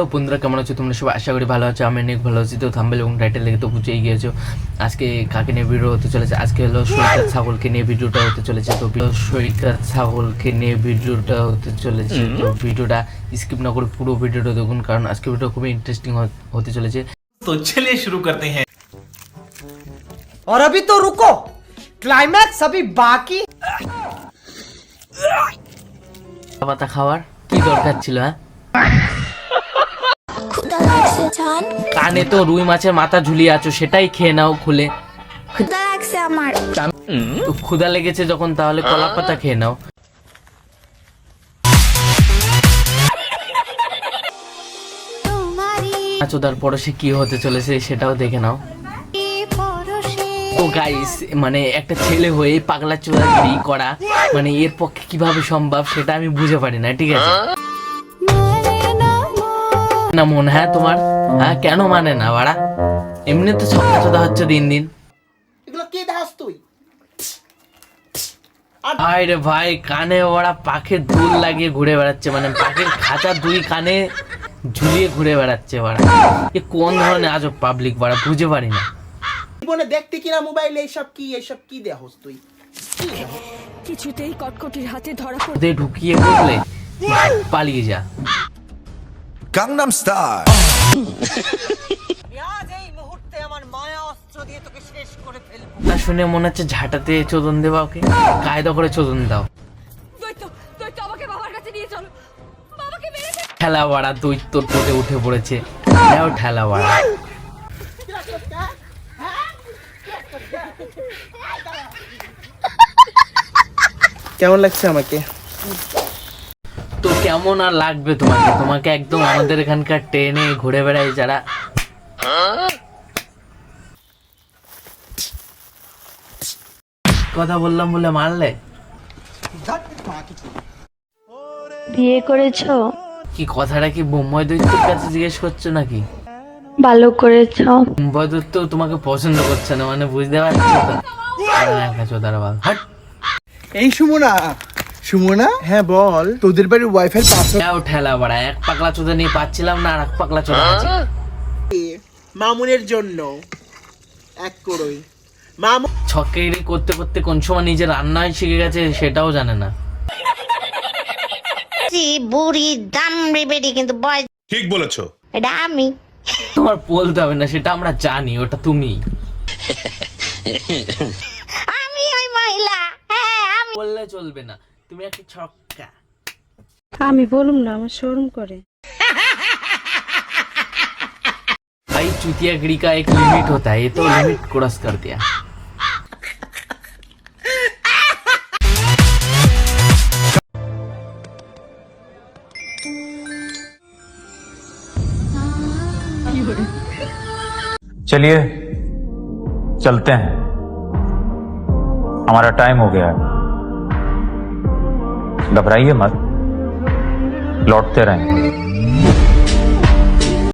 তো বন্ধুরা কেমন আছো তোমরা সবাই আশা করি ভালো আছো আমি অনেক ভালো আছি তো থাম্বেল এবং টাইটেল দেখে তো বুঝেই গিয়েছো আজকে কাকে নিয়ে ভিডিও হতে চলেছে আজকে হলো সৈকত ছাগলকে নিয়ে ভিডিওটা হতে চলেছে তো ভি- সৈকত ছাগলকে নিয়ে ভিডিওটা হতে চলেছে তো ভিডিওটা স্কিপ না করে পুরো ভিডিওটা দেখুন কারণ আজকে ভিডিও খুবই ইন্টারেস্টিং হতে চলেছে तो चलिए शुरू करते हैं और अभी तो रुको क्लाइमैक्स अभी बाकी পাতা খাওয়ার কি দরকার ছিল হ্যাঁ ক্ষুদা লাগছে জান কানে তো রুই মাছের মাথা ঝুলিয়ে আছো সেটাই খেয়ে নাও খুলে। ক্ষুদা লাগছে আমার। তো ক্ষুধা লেগেছে যখন তাহলে কলা পাতা খেয়ে নাও। চোদার পরশে কি হতে চলেছে সেটাও দেখে নাও। তো গাইস মানে একটা ছেলে হয়ে পাগলা চোদাগিরি করা মানে এর পক্ষে কীভাবে সম্ভব সেটা আমি বুঝে পারি না ঠিক আছে। না মন হ্যাঁ তোমার? হ্যাঁ কেন মানে না বাড়া? এমনি তো ছক্কা চোদা হচ্ছে দিন দিন। এগুলো কে দেখাস তুই? ভাই রে ভাই কানে ওরা পাখির দুল লাগিয়ে ঘুরে বেড়াচ্ছে মানে পাখির খাঁচা দুই কানে ঝুলিয়ে ঘুরে বেড়াচ্ছে বাড়া। এ কোন ধরনের আজব পাবলিক বাড়া বুঝে পারি না। জীবনে দেখতে কিনা মোবাইলে এইসব কি এইসব কি দেখাস তুই? কিছুতেই কটকটির হাতে ধরা পড়ে ঢুকিয়ে বললে পালিয়ে যা। Gangnam Style. তা শুনে মনে হচ্ছে ঝাঁটাতে চোদন দেবা ওকে। কায়দা করে চোদন দাও। দৈত্য দৈত্য আমাকে বাবার কাছে নিয়ে চলো। বাবাকে মেরে ফেল ঠেলা বাড়া দৈত্য টোটে উঠে পড়েছে। নাও ঠেলা বাড়া কেমন লাগছে আমাকে? কেমন আর লাগবে তোমাকে? তোমাকে একদম আমাদের এখানকার ট্রেনে ঘুরে বেড়ায় যারা। কথা বললাম বলে মারলে? বিয়ে করেছ? কি কথাটা কি বোম্বাই দৈত্যের কাছে জিজ্ঞেস করছ নাকি? ভালো করেছ? বোম্বাই দৈত্য তোমাকে পছন্দ করছে না মানে বুঝতে পারছ তো? এই সুমনা সুমনা? হ্যাঁ বল। তোদের বাড়ির ওয়াইফাই পাসওয়ার্ড ঠেলা বাড়া এক পাকলা চোদা নিয়ে পাচ্ছিলাম না আর এক পাকলা চোদা আছে। মামুনের জন্য এক করোই মামুন ছকেরি করতে করতে কোন সময় নিজে রান্নায় শিখে গেছে সেটাও জানে না। বুড়ি দাম বেড়ি কিন্তু বয় ঠিক বলেছ। এটা আমি। তোমার বলতে হবে না সেটা আমরা জানি ওটা তুমি। আমি ওই মহিলা। হ্যাঁ আমি বললে চলবে না। তুমি একটা ছক্কা আমি বলুম না আমার শোরুম করে भाई चुतियागिरी का एक लिमिट होता है ये तो लिमिट क्रॉस कर दिया चलिए चलते हैं हमारा टाइम हो गया है घबराइए मत। लौटते रहेंगे